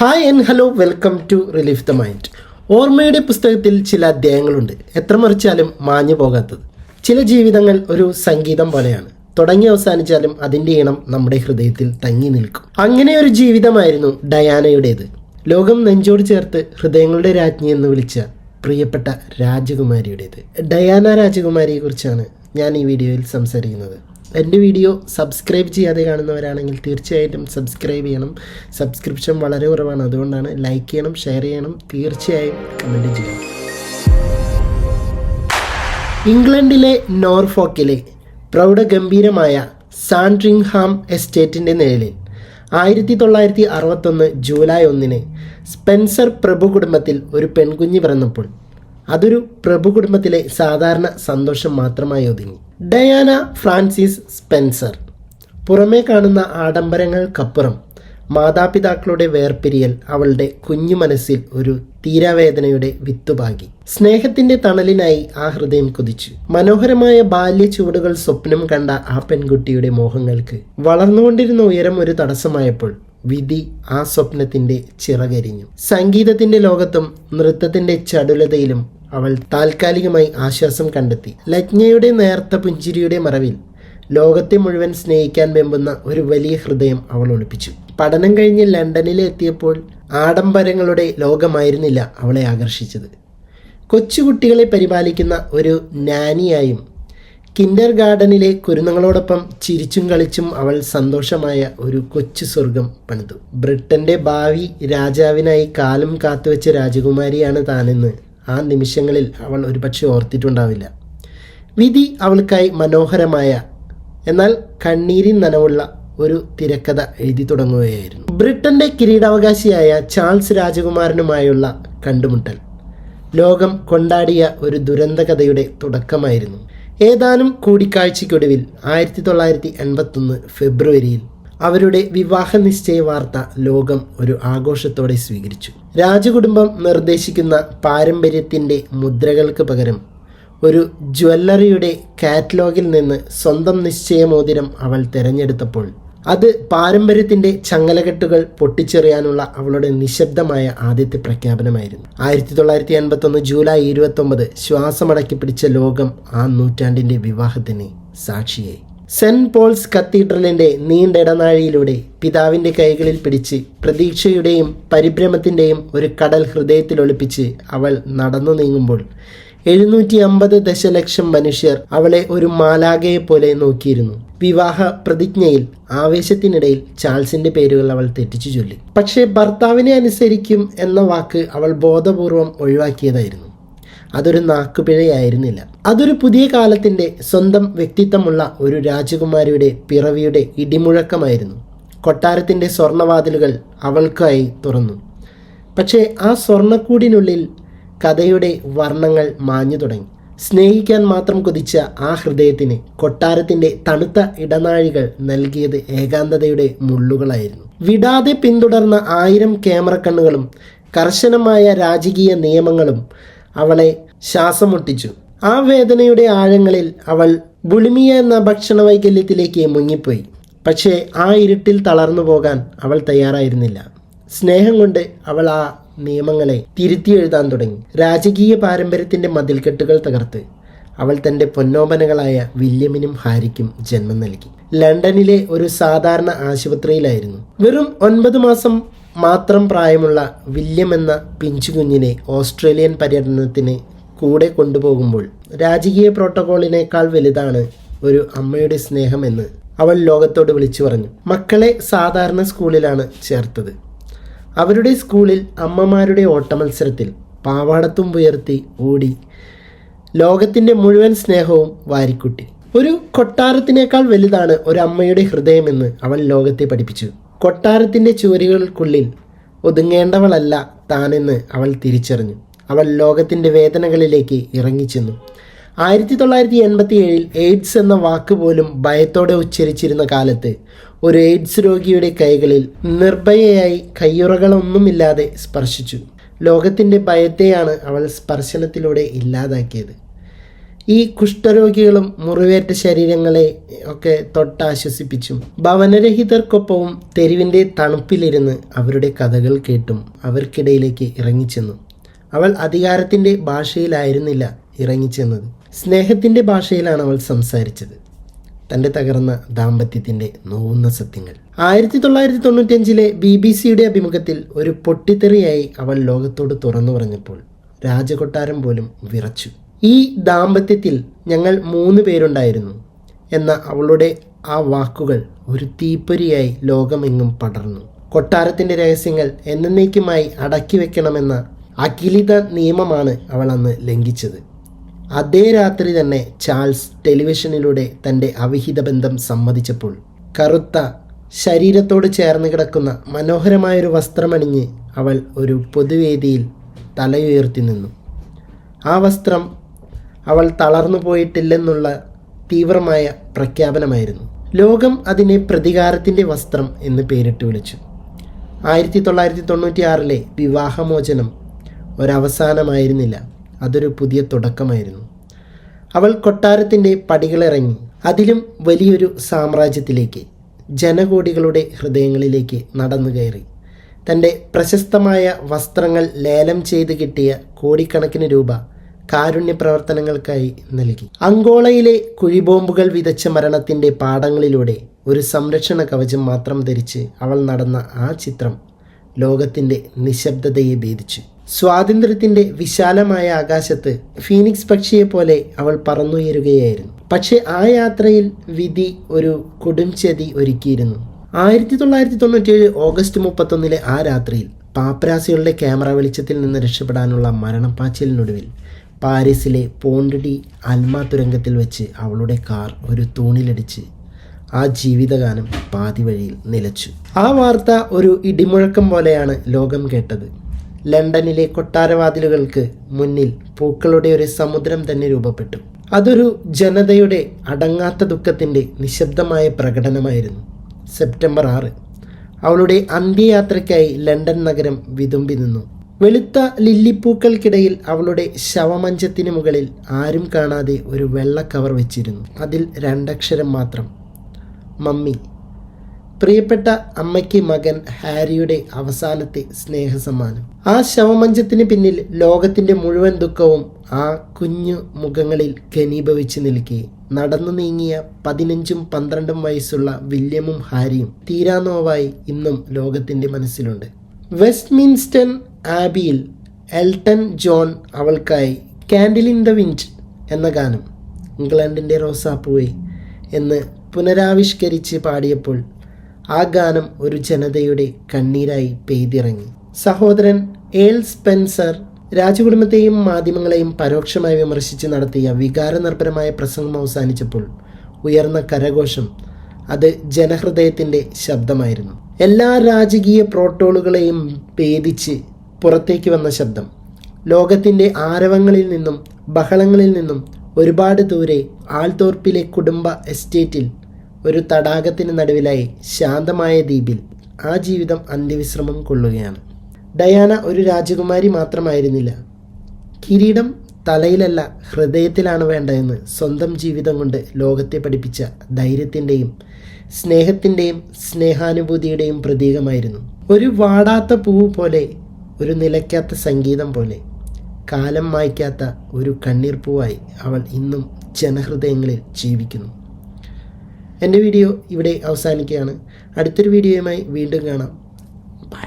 Hi and hello welcome to relief the mind ഓർമ്മയുടെ പുസ്തകത്തിൽ ചില അധ്യായങ്ങളുണ്ട്. എത്ര മറിച്ചാലും മാഞ്ഞു പോകാത്തത്. ചില ജീവിതങ്ങൾ ഒരു സംഗീതം പോലെയാണ്. തുടങ്ങി അവസാനിച്ചാലും അതിന്റെ ഈണം നമ്മുടെ ഹൃദയത്തിൽ തങ്ങി നിൽക്കും. അങ്ങനെ ഒരു ജീവിതമായിരുന്നു ഡയാനയുടേത്. ലോകം നെഞ്ചോട് ചേർത്ത് ഹൃദയങ്ങളുടെ രാജ്ഞി എന്ന് വിളിച്ച പ്രിയപ്പെട്ട രാജകുമാരിയുടേത്. ഡയാന രാജകുമാരിയെക്കുറിച്ചാണ് ഞാൻ ഈ വീഡിയോയിൽ സംസാരിക്കുന്നത്. എന്റെ വീഡിയോ സബ്സ്ക്രൈബ് ചെയ്യാതെ കാണുന്നവരാണെങ്കിൽ തീർച്ചയായിട്ടും സബ്സ്ക്രൈബ് ചെയ്യണം. സബ്സ്ക്രിപ്ഷൻ വളരെ കുറവാണ്. അതുകൊണ്ടാണ് ലൈക്ക് ചെയ്യണം ഷെയർ ചെയ്യണം തീർച്ചയായും കമന്റ് ചെയ്യണം. ഇംഗ്ലണ്ടിലെ നോർഫോക്കിലെ പ്രൗഢഗംഭീരമായ സാൻഡ്രിങ്ഹാം എസ്റ്റേറ്റിന്റെ നിഴലിൽ ആയിരത്തി തൊള്ളായിരത്തി അറുപത്തൊന്ന് ജൂലൈ ഒന്നിന് സ്പെൻസർ പ്രഭു കുടുംബത്തിൽ ഒരു പെൺകുഞ്ഞ് പിറന്നപ്പോൾ അതൊരു പ്രഭു കുടുംബത്തിലെ സാധാരണ സന്തോഷം മാത്രമായി ഒതുങ്ങി. Diana Francis Spencer. പുറമേ കാണുന്ന ആഡംബരങ്ങൾക്കപ്പുറം മാതാപിതാക്കളുടെ വേർപിരിയൽ അവളുടെ കുഞ്ഞു മനസ്സിൽ ഒരു തീരാവേദനയുടെ വിത്തുപാകി. സ്നേഹത്തിന്റെ തണലിനായി ആ ഹൃദയം കുതിച്ചു. മനോഹരമായ ബാല്യ ചുവടുകൾ സ്വപ്നം കണ്ട ആ പെൺകുട്ടിയുടെ മോഹങ്ങൾക്ക് വളർന്നുകൊണ്ടിരുന്ന ഉയരം ഒരു തടസ്സമായപ്പോൾ വിധി ആ സ്വപ്നത്തിന്റെ ചിറകരിഞ്ഞു. സംഗീതത്തിന്റെ ലോകത്തും നൃത്തത്തിന്റെ ചടുലതയിലും അവൾ താൽക്കാലികമായി ആശ്വാസം കണ്ടെത്തി. ലജ്ഞയുടെ നേർത്ത പുഞ്ചിരിയുടെ മറവിൽ ലോകത്തെ മുഴുവൻ സ്നേഹിക്കാൻ വെമ്പുന്ന ഒരു വലിയ ഹൃദയം അവൾ ഒളിപ്പിച്ചു. പഠനം കഴിഞ്ഞ് ലണ്ടനിൽ എത്തിയപ്പോൾ ആഡംബരങ്ങളുടെ ലോകമായിരുന്നില്ല അവളെ ആകർഷിച്ചത്. കൊച്ചുകുട്ടികളെ പരിപാലിക്കുന്ന ഒരു നാനിയായും കിൻഡർ ഗാർഡനിലെ കുരുന്നങ്ങളോടൊപ്പം ചിരിച്ചും കളിച്ചും അവൾ സന്തോഷമായ ഒരു കൊച്ചു സ്വർഗം പണിതു. ബ്രിട്ടന്റെ ഭാവി രാജാവിനായി കാലം കാത്തുവെച്ച രാജകുമാരിയാണ് താനെന്ന് ആ നിമിഷങ്ങളിൽ അവൾ ഒരുപക്ഷെ ഓർത്തിട്ടുണ്ടാവില്ല. വിധി അവൾക്കായി മനോഹരമായ എന്നാൽ കണ്ണീരിൻ നനവുള്ള ഒരു തിരക്കഥ എഴുതി തുടങ്ങുകയായിരുന്നു. ബ്രിട്ടന്റെ കിരീടാവകാശിയായ ചാൾസ് രാജകുമാരനുമായുള്ള കണ്ടുമുട്ടൽ ലോകം കൊണ്ടാടിയ ഒരു ദുരന്ത കഥയുടെ തുടക്കമായിരുന്നു. ഏതാനും കൂടിക്കാഴ്ചയ്ക്കൊടുവിൽ ആയിരത്തി തൊള്ളായിരത്തി എൺപത്തൊന്ന് ഫെബ്രുവരിയിൽ അവരുടെ വിവാഹ നിശ്ചയ വാർത്ത ലോകം ഒരു ആഘോഷത്തോടെ സ്വീകരിച്ചു. രാജകുടുംബം നിർദ്ദേശിക്കുന്ന പാരമ്പര്യത്തിന്റെ മുദ്രകൾക്ക് പകരം ഒരു ജ്വല്ലറിയുടെ കാറ്റലോഗിൽ നിന്ന് സ്വന്തം നിശ്ചയമോതിരം അവൾ തിരഞ്ഞെടുത്തപ്പോൾ അത് പാരമ്പര്യത്തിന്റെ ചങ്ങലകെട്ടുകൾ പൊട്ടിച്ചെറിയാനുള്ള അവളുടെ നിശബ്ദമായ ആദ്യത്തെ പ്രഖ്യാപനമായിരുന്നു. ആയിരത്തി തൊള്ളായിരത്തി എൺപത്തൊന്ന് ജൂലൈ ഇരുപത്തൊമ്പത് ശ്വാസമടക്കി പിടിച്ച ലോകം ആ നൂറ്റാണ്ടിന്റെ വിവാഹത്തിന് സാക്ഷിയായി. സെന്റ് പോൾസ് കത്തീഡ്രലിന്റെ നീണ്ട ഇടനാഴിയിലൂടെ പിതാവിന്റെ കൈകളിൽ പിടിച്ച് പ്രതീക്ഷയുടെയും പരിഭ്രമത്തിന്റെയും ഒരു കടൽ ഹൃദയത്തിൽ ഒളിപ്പിച്ച് അവൾ നടന്നു നീങ്ങുമ്പോൾ എഴുന്നൂറ്റി അമ്പത് ദശലക്ഷം മനുഷ്യർ അവളെ ഒരു മാലാകയെ പോലെ നോക്കിയിരുന്നു. വിവാഹ പ്രതിജ്ഞയിൽ ആവേശത്തിനിടയിൽ ചാൾസിന്റെ പേരുകൾ അവൾ തെറ്റിച്ചു ചൊല്ലി. പക്ഷേ ഭർത്താവിനെ അനുസരിക്കും എന്ന വാക്ക് അവൾ ബോധപൂർവം ഒഴിവാക്കിയതായിരുന്നു. അതൊരു നാക്കുപിഴയായിരുന്നില്ല. അതൊരു പുതിയ കാലത്തിന്റെ സ്വന്തം വ്യക്തിത്വമുള്ള ഒരു രാജകുമാരിയുടെ പിറവിയുടെ ഇടിമുഴക്കമായിരുന്നു. കൊട്ടാരത്തിന്റെ സ്വർണവാതിലുകൾ അവൾക്കായി തുറന്നു. പക്ഷേ ആ സ്വർണക്കൂടിനുള്ളിൽ കഥയുടെ വർണങ്ങൾ മാഞ്ഞു തുടങ്ങി. സ്നേഹിക്കാൻ മാത്രം കൊതിച്ച ആ ഹൃദയത്തിന് കൊട്ടാരത്തിന്റെ തണുത്ത ഇടനാഴികൾ നൽകിയത് ഏകാന്തതയുടെ മുള്ളുകളായിരുന്നു. വിടാതെ പിന്തുടർന്ന ആയിരം ക്യാമറ കണ്ണുകളും കർശനമായ രാജകീയ നിയമങ്ങളും അവളെ ശ്വാസം മുട്ടിച്ചു ആ വേദനയുടെ ആഴങ്ങളിൽ അവൾ ബുളിമിയ എന്ന ഭക്ഷണ വൈകല്യത്തിലേക്ക് മുങ്ങിപ്പോയി. പക്ഷേ ആ ഇരുട്ടിൽ തളർന്നു പോകാൻ അവൾ തയ്യാറായിരുന്നില്ല. സ്നേഹം കൊണ്ട് അവൾ ആ നിയമങ്ങളെ തിരുത്തി എഴുതാൻ തുടങ്ങി. രാജകീയ പാരമ്പര്യത്തിന്റെ മതിൽക്കെട്ടുകൾ തകർത്ത്. അവൾ തന്റെ പൊന്നോമനകളായ വില്യമിനും ഹാരിക്കും ജന്മം നൽകി. ലണ്ടനിലെ ഒരു സാധാരണ ആശുപത്രിയിലായിരുന്നു. വെറും ഒൻപത് മാസം മാത്രം പ്രായമുള്ള വില്യം എന്ന പിഞ്ചു കുഞ്ഞിനെ ഓസ്ട്രേലിയൻ പര്യടനത്തിന് കൂടെ കൊണ്ടുപോകുമ്പോൾ രാജകീയ പ്രോട്ടോകോളിനേക്കാൾ വലുതാണ് ഒരു അമ്മയുടെ സ്നേഹമെന്ന് അവൾ ലോകത്തോട് വിളിച്ചു പറഞ്ഞു. മക്കളെ സാധാരണ സ്കൂളിലാണ് ചേർത്തത്. അവരുടെ സ്കൂളിൽ അമ്മമാരുടെ ഓട്ടമത്സരത്തിൽ പാവാടത്തും ഉയർത്തി ഓടി ലോകത്തിന്റെ മുഴുവൻ സ്നേഹവും വാരിക്കുട്ടി. ഒരു കൊട്ടാരത്തിനേക്കാൾ വലുതാണ് ഒരു അമ്മയുടെ ഹൃദയമെന്ന് അവൾ ലോകത്തെ പഠിപ്പിച്ചു. കൊട്ടാരത്തിന്റെ ചുവരുകൾക്കുള്ളിൽ ഒതുങ്ങേണ്ടവളല്ല താനെന്ന് അവൾ തിരിച്ചറിഞ്ഞു. അവൾ ലോകത്തിന്റെ വേദനകളിലേക്ക് ഇറങ്ങിച്ചെന്നു. ആയിരത്തി തൊള്ളായിരത്തി എൺപത്തി ഏഴിൽ എയ്ഡ്സ് എന്ന വാക്ക് പോലും ഭയത്തോടെ ഉച്ചരിച്ചിരുന്ന കാലത്ത് ഒരു എയ്ഡ്സ് രോഗിയുടെ കൈകളിൽ നിർഭയയായി കയ്യുറകളൊന്നുമില്ലാതെ സ്പർശിച്ചു. ലോകത്തിന്റെ ഭയത്തെയാണ് അവൾ സ്പർശനത്തിലൂടെ ഇല്ലാതാക്കിയത്. ഈ കുഷ്ഠരോഗികളും മുറിവേറ്റ ശരീരങ്ങളെ ഒക്കെ തൊട്ടാശ്വസിപ്പിച്ചും. ഭവനരഹിതർക്കൊപ്പവും തെരുവിന്റെ തണുപ്പിലിരുന്ന് അവരുടെ കഥകൾ കേട്ടും അവർക്കിടയിലേക്ക് ഇറങ്ങിച്ചെന്നു. അവൾ അധികാരത്തിന്റെ ഭാഷയിലായിരുന്നില്ല ഇറങ്ങിച്ചെന്നത്. സ്നേഹത്തിന്റെ ഭാഷയിലാണ് അവൾ സംസാരിച്ചത്. തന്റെ തകർന്ന ദാമ്പത്യത്തിന്റെ നോവുന്ന സത്യങ്ങൾ. ആയിരത്തി തൊള്ളായിരത്തി തൊണ്ണൂറ്റഞ്ചിലെ ബി ബി സിയുടെ അഭിമുഖത്തിൽ ഒരു പൊട്ടിത്തെറിയായി അവൾ ലോകത്തോട് തുറന്നു പറഞ്ഞപ്പോൾ രാജകൊട്ടാരം പോലും വിറച്ചു. ഈ ദാമ്പത്യത്തിൽ ഞങ്ങൾ മൂന്ന് പേരുണ്ടായിരുന്നു എന്ന അവളുടെ ആ വാക്കുകൾ ഒരു തീപ്പൊരിയായി ലോകമെങ്ങും പടർന്നു. കൊട്ടാരത്തിന്റെ രഹസ്യങ്ങൾ എന്നേക്കുമായി അടക്കി വെക്കണമെന്ന അഖിലിത നിയമമാണ് അവൾ അന്ന് ലംഘിച്ചത്. അതേ രാത്രി തന്നെ ചാൾസ് ടെലിവിഷനിലൂടെ തന്റെ അവിഹിത ബന്ധം സമ്മതിച്ചപ്പോൾ കറുത്ത ശരീരത്തോട് ചേർന്ന് കിടക്കുന്ന മനോഹരമായൊരു വസ്ത്രമണിഞ്ഞ് അവൾ ഒരു പൊതുവേദിയിൽ തലയുയർത്തി നിന്നു. ആ വസ്ത്രം അവൾ തളർന്നു പോയിട്ടില്ലെന്നുള്ള തീവ്രമായ പ്രഖ്യാപനമായിരുന്നു. ലോകം അതിനെ പ്രതികാരത്തിന്റെ വസ്ത്രം എന്ന് പേരിട്ട് വിളിച്ചു. ആയിരത്തി തൊള്ളായിരത്തി തൊണ്ണൂറ്റി ആറിലെ വിവാഹമോചനം ഒരവസാനമായിരുന്നില്ല. അതൊരു പുതിയ തുടക്കമായിരുന്നു. അവൾ കൊട്ടാരത്തിന്റെ പടികളിറങ്ങി അതിലും വലിയൊരു സാമ്രാജ്യത്തിലേക്ക് ജനകോടികളുടെ ഹൃദയങ്ങളിലേക്ക് നടന്നു കയറി. തന്റെ പ്രശസ്തമായ വസ്ത്രങ്ങൾ ലേലം ചെയ്ത് കിട്ടിയ കോടിക്കണക്കിന് രൂപ കാരുണ്യ പ്രവർത്തനങ്ങൾക്കായി നൽകി. അങ്കോളയിലെ കുഴിബോംബുകൾ വിതച്ച മരണത്തിന്റെ പാടങ്ങളിലൂടെ ഒരു സംരക്ഷണ കവചം മാത്രം ധരിച്ച് അവൾ നടന്ന ആ ചിത്രം ലോകത്തിന്റെ നിശബ്ദതയെ ഭേദിച്ചു. സ്വാതന്ത്ര്യത്തിന്റെ വിശാലമായ ആകാശത്ത് ഫീനിക്സ് പക്ഷിയെ പോലെ അവൾ പറന്നുയരുകയായിരുന്നു. പക്ഷേ ആ യാത്രയിൽ വിധി ഒരു കൊടും ചതി ഒരുക്കിയിരുന്നു. ആയിരത്തി തൊള്ളായിരത്തി തൊണ്ണൂറ്റിയേഴ് ഓഗസ്റ്റ് മുപ്പത്തൊന്നിലെ ആ രാത്രിയിൽ പാപ്പരാസികളുടെ ക്യാമറ വെളിച്ചത്തിൽ നിന്ന് രക്ഷപ്പെടാനുള്ള മരണപ്പാച്ചിലിനൊടുവിൽ പാരീസിലെ പോണ്ടഡി അൽമ തുരങ്കത്തിൽ വെച്ച് അവളുടെ കാർ ഒരു തൂണിലടിച്ച് ആ ജീവിതഗാനം പാതി വഴിയിൽ നിലച്ചു. ആ വാർത്ത ഒരു ഇടിമുഴക്കം പോലെയാണ് ലോകം കേട്ടത്. ലണ്ടനിലെ കൊട്ടാരവാതിലുകൾക്ക് മുന്നിൽ പൂക്കളുടെ ഒരു സമുദ്രം തന്നെ രൂപപ്പെട്ടു. അതൊരു ജനതയുടെ അടങ്ങാത്ത ദുഃഖത്തിന്റെ നിശബ്ദമായ പ്രകടനമായിരുന്നു. സെപ്റ്റംബർ ആറ്. അവളുടെ അന്ത്യയാത്രയ്ക്കായി ലണ്ടൻ നഗരം വിതുമ്പി നിന്നു. വെളുത്ത ലില്ലിപ്പൂക്കൾക്കിടയിൽ അവളുടെ ശവമഞ്ചത്തിന് മുകളിൽ ആരും കാണാതെ ഒരു വെള്ള കവർ വെച്ചിരുന്നു. അതിൽ രണ്ടക്ഷരം മാത്രം. മമ്മി പ്രിയപ്പെട്ട അമ്മയ്ക്ക് മകൻ ഹാരിയുടെ അവസാനത്തെ സ്നേഹസമ്മാനം. ആ ശവമഞ്ചത്തിന് പിന്നിൽ ലോകത്തിന്റെ മുഴുവൻ ദുഃഖവും ആ കുഞ്ഞു മുഖങ്ങളിൽ ഘനീഭവിച്ച് നിൽക്കെ. നടന്നു നീങ്ങിയ പതിനഞ്ചും പന്ത്രണ്ടും വയസ്സുള്ള വില്യമും ഹാരിയും തീരാനോവായി ഇന്നും ലോകത്തിന്റെ മനസ്സിലുണ്ട്. വെസ്റ്റ്മിൻസ്റ്റൺ ആബിയിൽ എൽട്ടൺ ജോൺ അവൾക്കായി കാൻഡിൽ ഇൻ ദ വിൻഡ് എന്ന ഗാനം ഇംഗ്ലണ്ടിന്റെ റോസാപ്പൂവെ എന്ന് പുനരാവിഷ്കരിച്ച് പാടിയപ്പോൾ ആ ഗാനം ഒരു ജനതയുടെ കണ്ണീരായി പെയ്തിറങ്ങി. സഹോദരൻ ഏൽ സ്പെൻസർ രാജകുടുംബത്തെയും മാധ്യമങ്ങളെയും പരോക്ഷമായി വിമർശിച്ച് നടത്തിയ വികാരനിർഭരമായ പ്രസംഗം അവസാനിച്ചപ്പോൾ ഉയർന്ന കരഘോഷം അത് ജനഹൃദയത്തിന്റെ ശബ്ദമായിരുന്നു. എല്ലാ രാജകീയ പ്രോട്ടോളുകളെയും ഭേദിച്ച് പുറത്തേക്ക് വന്ന ശബ്ദം ലോകത്തിന്റെ ആരവങ്ങളിൽ നിന്നും ബഹളങ്ങളിൽ നിന്നും ഒരുപാട് ദൂരെ ആൾത്തോർപ്പിലെ കുടുംബ എസ്റ്റേറ്റിൽ ഒരു തടാകത്തിന് നടുവിലായി ശാന്തമായ ദ്വീപിൽ ആ ജീവിതം അന്ത്യവിശ്രമം കൊള്ളുകയാണ്. ഡയാന ഒരു രാജകുമാരി മാത്രമായിരുന്നില്ല. കിരീടം തലയിലല്ല ഹൃദയത്തിലാണ് വേണ്ടതെന്ന് സ്വന്തം ജീവിതം കൊണ്ട് ലോകത്തെ പഠിപ്പിച്ച ധൈര്യത്തിന്റെയും സ്നേഹത്തിന്റെയും സ്നേഹാനുഭൂതിയുടെയും പ്രതീകമായിരുന്നു. ഒരു വാടാത്ത പൂവ് പോലെ ഒരു നിലയ്ക്കാത്ത സംഗീതം പോലെ കാലം മായ്ക്കാത്ത ഒരു കണ്ണീർ പൂവായി അവൾ ഇന്നും ജനഹൃദയങ്ങളിൽ ജീവിക്കുന്നു. എന്റെ വീഡിയോ ഇവിടെ അവസാനിക്കുകയാണ്. അടുത്തൊരു വീഡിയോയുമായി വീണ്ടും കാണാം. ബൈ